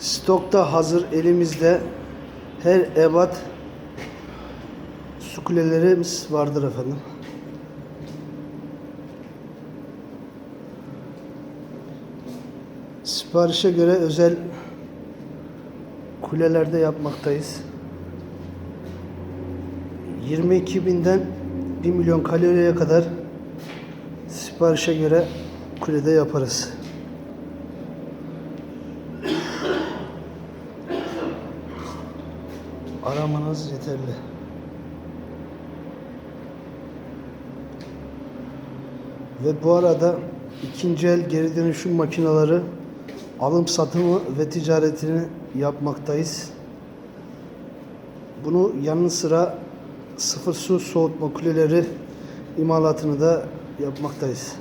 Stokta hazır elimizde her ebat su kulelerimiz vardır efendim. Siparişe göre özel kulelerde yapmaktayız. 22 binden 1 milyon kaloriye kadar siparişe göre kulede yaparız. Aramanız yeterli. Ve bu arada ikinci el geri dönüşüm makineleri alım satımı ve ticaretini yapmaktayız. Bunu yanı sıra sıfır su soğutma kuleleri imalatını da yapmaktayız.